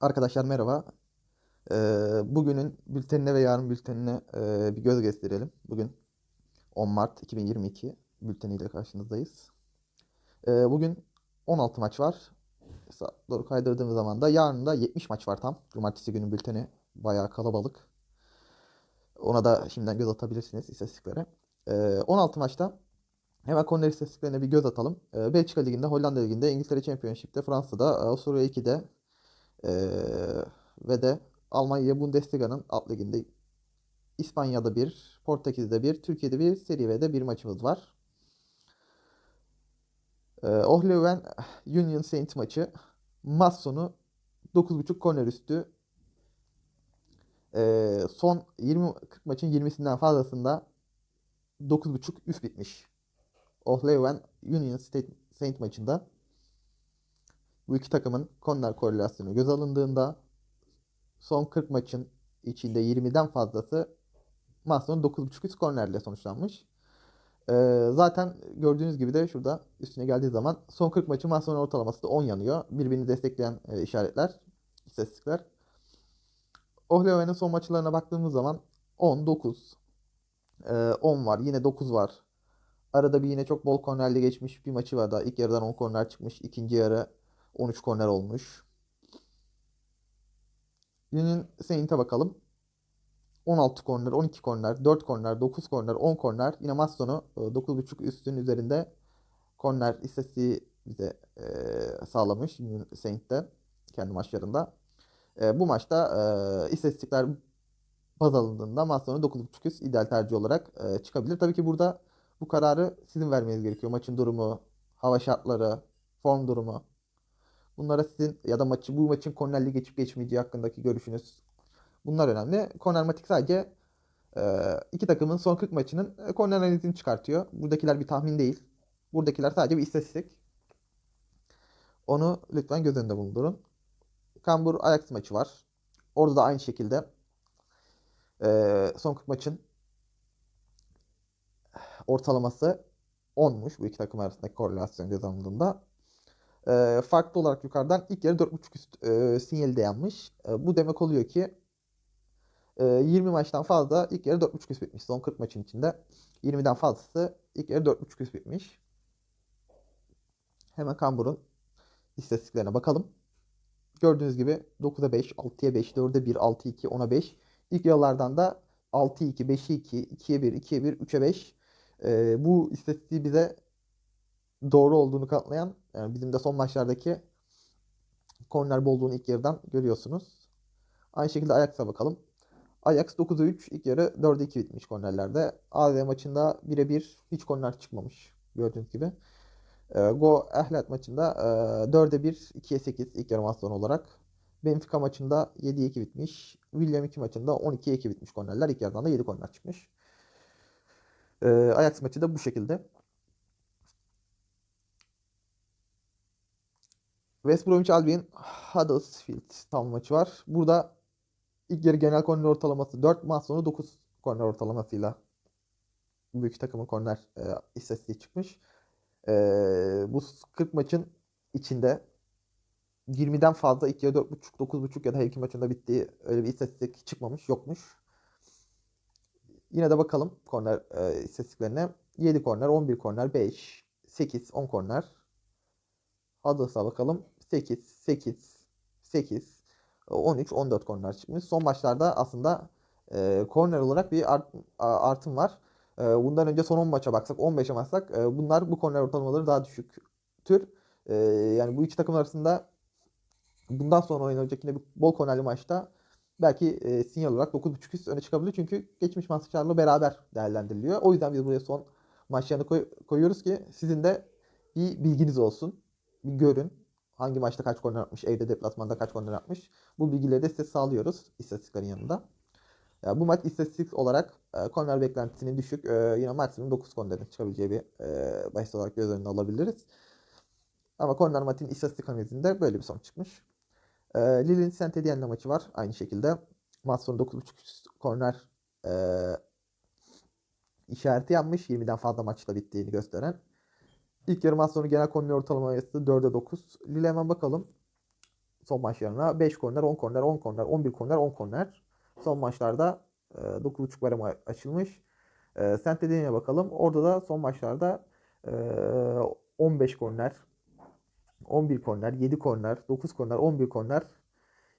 Arkadaşlar merhaba. Ee, bugünün bültenine ve yarın bültenine e, bir göz gösterelim. Bugün 10 Mart 2022 bülteniyle karşınızdayız. Ee, bugün 16 maç var. Doğru kaydırdığımız zaman da yarın da 70 maç var tam. Cumartesi günün bülteni bayağı kalabalık. Ona da şimdiden göz atabilirsiniz istatistiklere. Ee, 16 maçta hemen korner istatistiklerine bir göz atalım. Ee, Belçika Ligi'nde, Hollanda Ligi'nde, İngiltere Championship'te, Fransa'da, Avusturya 2'de, ee, ve de Almanya Bundesliga'nın alt liginde İspanya'da bir, Portekiz'de bir, Türkiye'de bir, Serie B'de bir maçımız var. Ee, Ohleven Union Saint maçı maç sonu 9.5 korner üstü. Ee, son 20 40 maçın 20'sinden fazlasında 9.5 üst bitmiş. Ohleven Union State Saint maçında bu iki takımın korner korelasyonu göz alındığında son 40 maçın içinde 20'den fazlası maç sonu 9.5 üst kornerle sonuçlanmış. Ee, zaten gördüğünüz gibi de şurada üstüne geldiği zaman son 40 maçın maç sonu ortalaması da 10 yanıyor. Birbirini destekleyen e, işaretler, istatistikler. Ohleven'in son maçlarına baktığımız zaman 10, 9, e, 10 var, yine 9 var. Arada bir yine çok bol kornerle geçmiş bir maçı var da ilk yarıdan 10 korner çıkmış. ikinci yarı 13 korner olmuş. Union Saint'e bakalım. 16 korner, 12 korner, 4 korner, 9 korner, 10 korner. Yine maç sonu e, 9.5 üstün üzerinde korner istatistiği bize e, sağlamış Union Saint'te kendi maçlarında. E, bu maçta e, istatistikler baz alındığında maç sonu 9.5 üst ideal tercih olarak e, çıkabilir. Tabii ki burada bu kararı sizin vermeniz gerekiyor. Maçın durumu, hava şartları, form durumu. Bunlara sizin ya da maçı bu maçın kornerli geçip geçmeyeceği hakkındaki görüşünüz. Bunlar önemli. Kornermatik sadece e, iki takımın son 40 maçının e, korner analizini çıkartıyor. Buradakiler bir tahmin değil. Buradakiler sadece bir istatistik. Onu lütfen göz önünde bulundurun. Kambur Ajax maçı var. Orada da aynı şekilde e, son 40 maçın ortalaması 10'muş bu iki takım arasındaki korelasyon göz alındığında. E, farklı olarak yukarıdan ilk yarı 4.5 üst e, sinyali de yanmış. E, bu demek oluyor ki e, 20 maçtan fazla ilk yarı 4.5 üst bitmiş. Son 40 maçın içinde 20'den fazlası ilk yarı 4.5 üst bitmiş. Hemen Kambur'un istatistiklerine bakalım. Gördüğünüz gibi 9'a 5, 6'ya 5, 4'e 1, 6'ya 2, 10'a 5. İlk yıllardan da 6'ya 2, 5'e 2, 2'ye 1, 2'ye 1, 3'e 5. E, bu istatistiği bize doğru olduğunu kanıtlayan yani bizim de son maçlardaki korner bolluğunu ilk yarıdan görüyorsunuz. Aynı şekilde Ajax'a bakalım. Ajax 9'a 3 ilk yarı 4'e 2 bitmiş kornerlerde. AZ maçında 1'e 1 hiç korner çıkmamış gördüğünüz gibi. E, Go Ehlet maçında e, 4'e 1 2'ye 8 ilk yarı maç sonu olarak. Benfica maçında 7'ye 2 bitmiş. William 2 maçında 12'ye 2 bitmiş kornerler. İlk yarıdan da 7 korner çıkmış. E, Ajax maçı da bu şekilde. West Bromwich Albion Huddersfield tam maçı var. Burada ilk yarı genel korner ortalaması 4 maç sonu 9 korner ortalamasıyla iki takımın korner e, istatistiği çıkmış. E, bu 40 maçın içinde 20'den fazla ilk yarı 4.5 9.5 ya da her iki maçında bittiği öyle bir istatistik çıkmamış yokmuş. Yine de bakalım korner e, istatistiklerine. 7 korner, 11 korner, 5, 8, 10 korner. Hudders'a bakalım. 8, 8, 8, 13, 14 korner çıkmış. Son maçlarda aslında e, korner olarak bir art, artım var. E, bundan önce son 10 maça baksak, 15'e baksak e, bunlar bu korner ortalamaları daha düşüktür. E, yani bu iki takım arasında bundan sonra oynanacak yine bir bol kornerli maçta belki e, sinyal olarak 9.5 üst öne çıkabilir. Çünkü geçmiş maçlarla beraber değerlendiriliyor. O yüzden biz buraya son maçlarını koy, koyuyoruz ki sizin de bir bilginiz olsun. Bir görün. Hangi maçta kaç korner atmış, evde deplasmanda kaç korner atmış. Bu bilgileri de size sağlıyoruz istatistiklerin yanında. Yani bu maç istatistik olarak e, korner beklentisinin düşük. E, yine maksimum 9 kornerin çıkabileceği bir e, bahis olarak göz önüne alabiliriz. Ama korner maçın istatistik analizinde böyle bir sonuç çıkmış. E, Lille'in Saint Etienne'le maçı var. Aynı şekilde maç sonu 9.5 korner e, işareti yapmış. 20'den fazla maçta bittiğini gösteren. İlk yarı maç sonu genel korner ortalaması 4'e 9. Lille hemen bakalım. son maçlarına 5 korner, 10 korner, 10 korner, 11 korner, 10 korner. Son maçlarda e, 9.5 barem a- açılmış. E, Saint Etienne'e bakalım. Orada da son maçlarda e, 15 korner, 11 korner, 7 korner, 9 korner, 11 korner.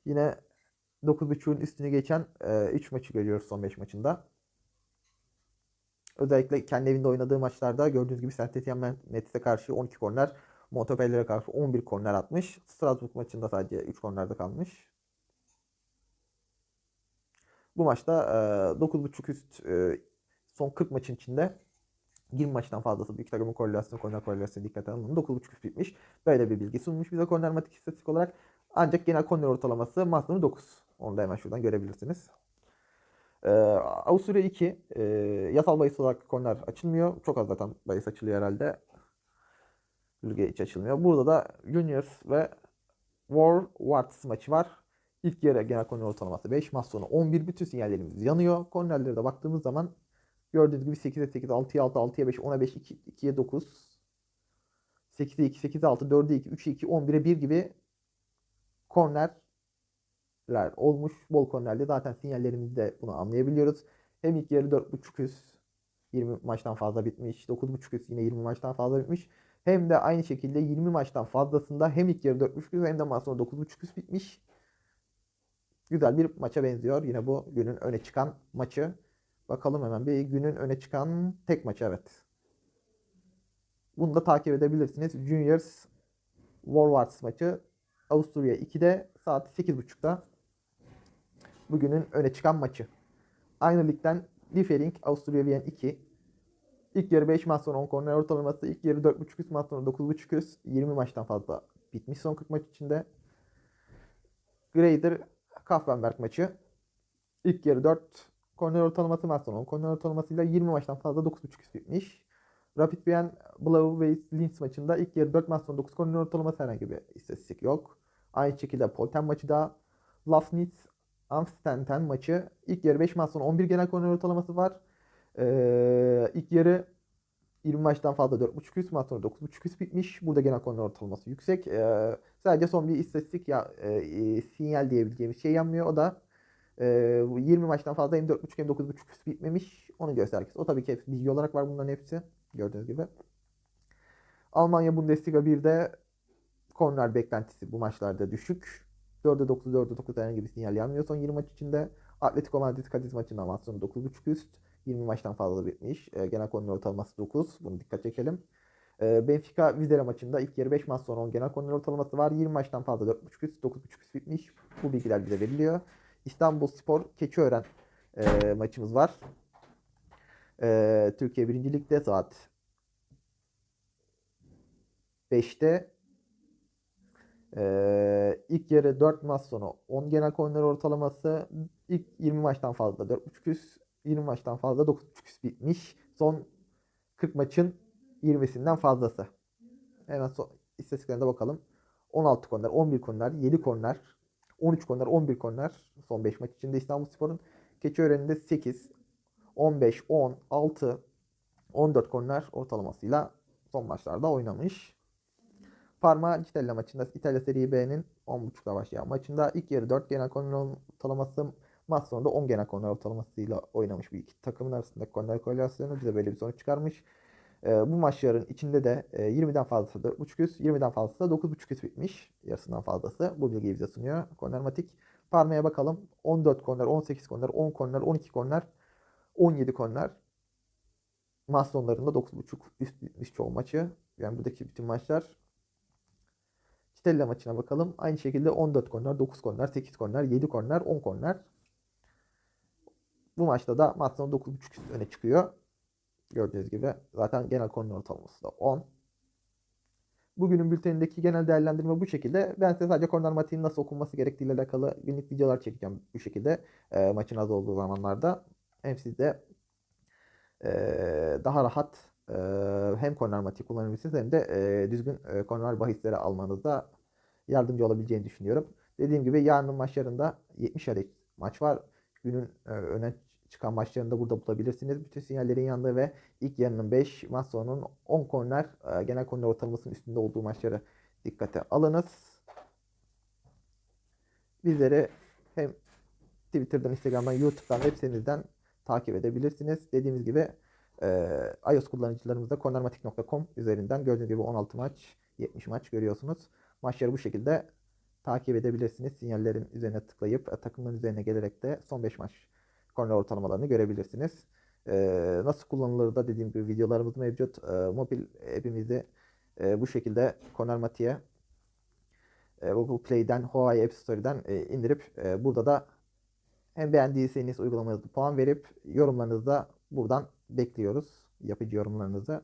Yine 9.5'un üstünü geçen 3 maçı görüyoruz son 5 maçında. Özellikle kendi evinde oynadığı maçlarda gördüğünüz gibi Saint Etienne Metis'e karşı 12 korner, Montpellier'e karşı 11 korner atmış. Strasbourg maçında sadece 3 kornerde kalmış. Bu maçta e, 9.5 üst son 40 maçın içinde 20 maçtan fazlası büyük takımın korelasyonu, korner korelasyonu dikkate alındı. 9.5 üst bitmiş. Böyle bir bilgi sunmuş bize korner matik istatistik olarak. Ancak genel korner ortalaması maç sonu 9. Onu da hemen şuradan görebilirsiniz. Ee, Avusturya 2. E, yasal bahis olarak korner açılmıyor. Çok az zaten bahis açılıyor herhalde. Lige hiç açılmıyor. Burada da Juniors ve War Warts maçı var. İlk yarı genel korner ortalaması 5. Maç sonu 11. Bütün sinyallerimiz yanıyor. Kornerlere de baktığımız zaman gördüğünüz gibi 8'e 8, 6'ya 6, 6'ya 5, 10'a 5, 2, 2'ye 9, 8'e 2, 8'e 6, 4'e 2, 3'e 2, 11'e 1 gibi kornerler olmuş. Bol kornerli. Zaten sinyallerimizde bunu anlayabiliyoruz. Hem ilk yarı 4.5 üst 20 maçtan fazla bitmiş. 9.5 üst yine 20 maçtan fazla bitmiş. Hem de aynı şekilde 20 maçtan fazlasında hem ilk yarı 4.5 üst hem de maç sonu 9.5 üst bitmiş. Güzel bir maça benziyor. Yine bu günün öne çıkan maçı. Bakalım hemen bir günün öne çıkan tek maçı evet. Bunu da takip edebilirsiniz. Juniors Warwards maçı Avusturya 2'de saat 8.30'da bugünün öne çıkan maçı. Aynı ligden Liefering Avusturya Wien 2. İlk yarı 5 maç sonra 10 korner ortalaması. İlk yarı 4.5 üst maç sonra 9.5 üst. 20 maçtan fazla bitmiş son 40 maç içinde. Grader Kaffenberg maçı. İlk yarı 4 korner ortalaması maç sonu 10 korner ortalamasıyla 20 maçtan fazla 9.5 üst bitmiş. Rapid Wien Blau ve Linz maçında ilk yarı 4 maç sonu 9 korner ortalaması herhangi bir istatistik yok. Aynı şekilde Polten maçı da Lafnitz Amsterdam maçı ilk yarı 5 maç sonu 11 genel korner ortalaması var. Ee, ilk yarı 20 maçtan fazla 4.5 üst maç sonra 9.5 üst bitmiş. Burada genel korner ortalaması yüksek. Ee, sadece son bir istatistik ya e, sinyal diyebileceğimiz şey yanmıyor. O da e, 20 maçtan fazla hem 4.5 hem 9.5 üst bitmemiş. Onun göstergesi. O tabii ki bilgi olarak var bunların hepsi. Gördüğünüz gibi. Almanya Bundesliga 1'de korner beklentisi bu maçlarda düşük. 4'e 9, 4'e 9 herhangi bir sinyal yanmıyor son 20 maç içinde. Atletico Madrid Cadiz maçında maç sonu 9.5 üst. 20 maçtan fazla bitmiş. E, genel korner ortalaması 9. Bunu dikkat çekelim. E, Benfica Vizela maçında ilk yarı 5 maç sonra 10 genel korner ortalaması var. 20 maçtan fazla 4.5 üst, 9.5 üst bitmiş. Bu bilgiler bize veriliyor. İstanbul Spor Keçiören e, maçımız var. E, Türkiye 1. Lig'de saat 5'te ee, ilk yarı 4 maç sonu 10 genel korner ortalaması ilk 20 maçtan fazla 4.5 üst 20 maçtan fazla 9.5 üst bitmiş. Son 40 maçın 20'sinden fazlası. Hemen son istatistiklerine bakalım. 16 korner, 11 korner, 7 korner, 13 korner, 11 korner. Son 5 maç içinde İstanbulspor'un Keçiören'de 8, 15, 10, 6, 14 korner ortalamasıyla son maçlarda oynamış. Parma Citella maçında İtalya Serie B'nin 10.30'da başlayan maçında ilk yarı 4 genel korner ortalaması maç sonunda 10 genel korner ortalamasıyla oynamış bir iki takımın arasında korner korelasyonu bize böyle bir sonuç çıkarmış. Ee, bu maçların içinde de e, 20'den fazlası 4.5 üst, 20'den fazlası da 9.5 üst bitmiş. Yarısından fazlası. Bu bilgiyi bize sunuyor. Kornermatik. Parma'ya bakalım. 14 korner, 18 korner, 10 korner, 12 korner, 17 korner. Maç sonlarında 9.5 üst bitmiş çoğu maçı. Yani buradaki bütün maçlar Stella maçına bakalım. Aynı şekilde 14 korner, 9 korner, 8 korner, 7 korner, 10 korner. Bu maçta da maç sonu 9.5 üst öne çıkıyor. Gördüğünüz gibi zaten genel korner ortalaması da 10. Bugünün bültenindeki genel değerlendirme bu şekilde. Ben size sadece korner matiğinin nasıl okunması gerektiğiyle alakalı günlük videolar çekeceğim bu şekilde. E, maçın az olduğu zamanlarda. Hem siz de e, daha rahat e, hem korner matiği kullanabilirsiniz hem de e, düzgün e, korner bahisleri almanızda yardımcı olabileceğini düşünüyorum. Dediğim gibi yarının maçlarında 70 adet maç var. Günün e, öne çıkan maçlarını da burada bulabilirsiniz. Bütün sinyallerin yanında ve ilk yarının 5 maç sonunun 10 korner e, genel korner ortalamasının üstünde olduğu maçları dikkate alınız. bizleri hem Twitter'dan, Instagram'dan, YouTube'dan, web sitemizden takip edebilirsiniz. Dediğimiz gibi eee iOS kullanıcılarımız da cornermatic.com üzerinden gördüğünüz gibi 16 maç, 70 maç görüyorsunuz. Maçları bu şekilde takip edebilirsiniz. Sinyallerin üzerine tıklayıp e, takımların üzerine gelerek de son 5 maç korner ortalamalarını görebilirsiniz. Eee, nasıl kullanılır da dediğim gibi videolarımız mevcut. Eee, mobil app'imizi eee, bu şekilde Cornermatic'e e, Google Play'den, Huawei App Store'dan e, indirip e, burada da hem beğendiyseniz uygulamanızda puan verip yorumlarınızı da buradan bekliyoruz. Yapıcı yorumlarınızı.